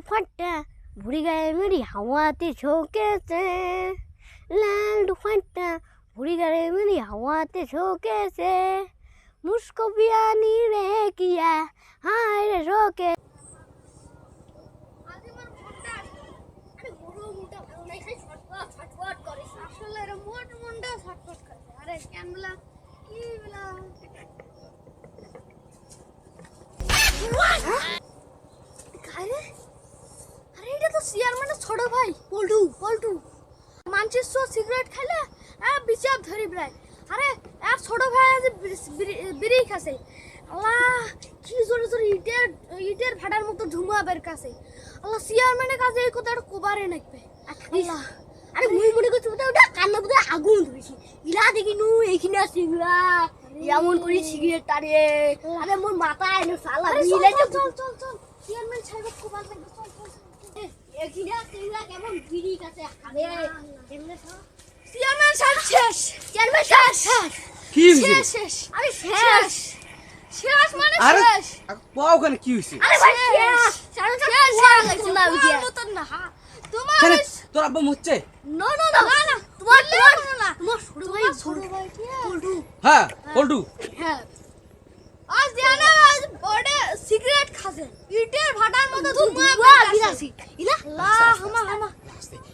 দুপাট্টা ভুড়ি গায়ে মেরি হাওয়াতে ঝোঁকেছে। লাল দুপাট্টা ভুড়ি গায়ে মেরি হাওয়াতে ঝোঁকেছে। মুস্কো বিয়ানি রে কিয়া হায় রে রোকে আসলে এরা মোট মনটাও ছটফট করে। আরে কেন বলা কি বলা আরে এটা তো ছোট ভাই। পল্টু পল্টু। মানছিস তো সিগারেট খাইলে আ বিচার ধরি প্রায়। আরে আর ছোট ভাই আছে বিড়ি খাসে আল্লাহ কি জোরে জোরে ইটের ইটের ফাটার মতো ধুমা বের কাছে আল্লাহ চেয়ারম্যানের কাছে এই কথাটা কোবারে নাকবে আল্লাহ আরে মুই মনে করছি ওটা ওটা কান্না বোধ আগুন ধরেছি। ইলা দেখি নু এইখানে সিগরা এমন করি সিগারেট টারে আরে মোর মাথায় এনে সালা চল চল চল চল। চেয়ারম্যান সাহেব কোবাল লাগবে চল চল কেমন বিড়ি কাছে? চেয়ারম্যান সাহেব শেষ। চেয়ারম্যান শেষ। শেষ। কি শেষ শেষ। আরে শেষ। শেষ। মানে শেষ। পাও ওখানে কি হয়েছে? আরে ভাই শেষ। শেষ। শেষ। না উঠিয়া মতন না। তোমার তোর আব্বা মুচ্ছে নো নো না না তোমার তোমার তোমার ছোট ভাই ছোট ভাই পল্টু। হ্যাঁ পল্টু। হ্যাঁ। আজ জানা সিগারেট ইটের ভাটার মতো ধুমা গিরাছি ইলা? লা হামা হামা।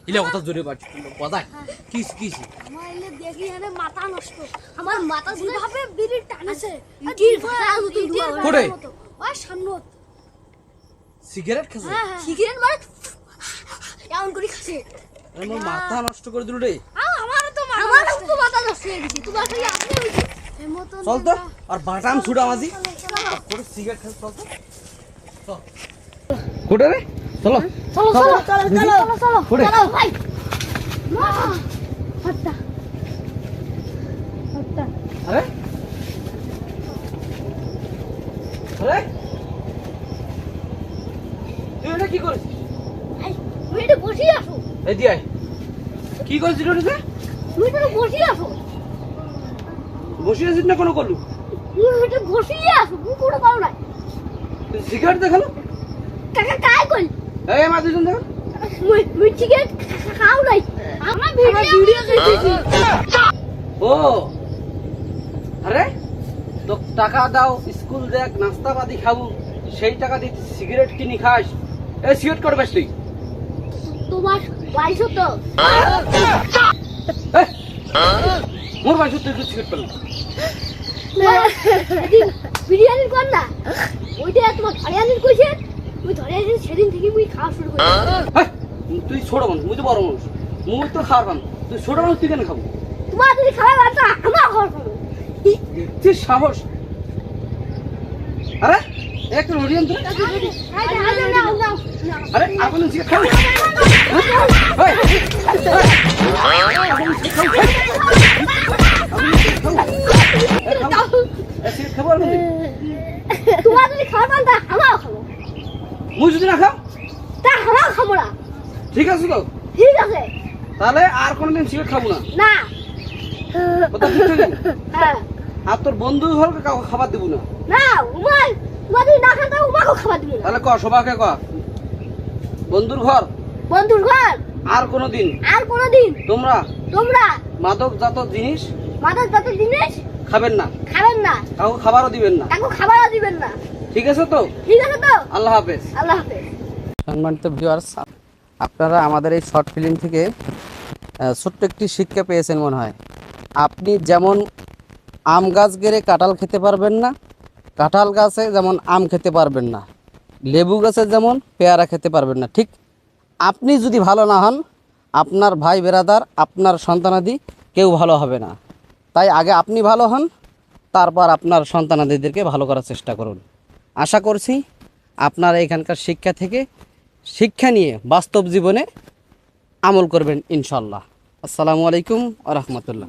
ইলে কথা জোরে বাজছে বাজায় কি কি আমার এলে দেখি এনে মাথা নষ্ট। আমার মাথা যেভাবে বিড়ি টানেছে? ইটের ভাটার মতো ধুমা কোটে? ওই সামনে সিগারেট খাস সিগারেট মানে এমন করে খাসে আমার মাথা নষ্ট করে দিল রে। আমারও তো আমারও তো মাথা নষ্ট হয়ে গেছে। তোমার খালি আপনি হইছে চল তো আর বাটাম ছুড়া মাঝি করে সিগারেট খাস চল তো। কোটে রে? চলো। চলো চলো চলো। চলো চলো ভাই। মা! হট্টা হট্টা আরে? আরে? তুই এটা কি করিস? এই তুমি একটু বসি আসো। এই দিয়ে আয়। কি করেছিস ওটা তুমি একটু বসি আসো। বসে আছিস না কোনো করলু তুমি একটু বসি আসো তুমি কোনো পাও না তুই সিগারেট দেখাল? কাকা কাই কই এই আমার দুজন দেখো। মুই মুই চিকেন খাও নাই। আমার ভিডিও দেখেছি। ও আরে তো টাকা দাও স্কুল দেখ নাস্তা পাতি খাব সেই টাকা দিয়ে সিগারেট কিনি খাস। এ সিগারেট করবে তুই? তোমার বাইশ তো। মোর বাড়ি তুই সিগারেট সেদিন বিরিয়ানির কর না? ওইটা তোমার ধরিয়ানির কইছে ওই ধরিয়ানির সেদিন থেকে মুই খাওয়া শুরু করি তুই ছোট মানুষ মুই তো বড় মানুষ মুই তো খাওয়ার মানুষ তুই ছোট মানুষ তুই কেন খাব তোমার যদি খাওয়া বাচ্চা আমার ঘর খাব তুই সাহস আরে একটা রুটি আনতো আরে আপনি সিগারেট খাব এই, এই, আপনি সিগারেট খাব? এই, খাব? এই, সিগারেট খাব আর নাকি? তোমার যদি খাওয়া পান তা আমার খাব মুই যদি না খাও? তা আমার খাব না। ঠিক আছে তো ঠিক আছে। তাহলে আর কোনোদিন সিগারেট খাব না। না। কথা ঠিক থাকে হ্যাঁ। আর তোর বন্ধু হল কাউকে খাবার দেবো না? না তোমার যদি না খান তা উমাকে খাবার দিবি তাহলে ক সবাকে ক বন্ধুর ঘর? বন্ধুর ঘর? আর কোনোদিন? আর কোনোদিন? তোমরা? তোমরা? মাদক জাত জিনিস মাথার যত জিনিস? খাবেন না। খাবেন না। কাউকে খাবারও দিবেন না। কাকু খাবারও দিবেন না। ঠিক আছে তো? ঠিক আছে তো? আল্লাহ হাফেজ। আল্লাহ হাফেজ। সম্মানিত ভিউয়ার্স আপনারা আমাদের এই শর্ট ফিল্ম থেকে ছোট্ট একটি শিক্ষা পেয়েছেন মনে হয়। আপনি যেমন আম গাছ গেড়ে কাঁঠাল খেতে পারবেন না কাঁঠাল গাছে যেমন আম খেতে পারবেন না লেবু গাছে যেমন পেয়ারা খেতে পারবেন না ঠিক? আপনি যদি ভালো না হন আপনার ভাই বেরাদার আপনার সন্তানাদি কেউ ভালো হবে না। তাই আগে আপনি ভালো হন তারপর আপনার সন্তানাদিদেরকে ভালো করার চেষ্টা করুন। আশা করছি আপনারা এখানকার শিক্ষা থেকে শিক্ষা নিয়ে বাস্তব জীবনে আমল করবেন ইনশাল্লাহ আসসালামু আলাইকুম আ রহমতুল্লাহ।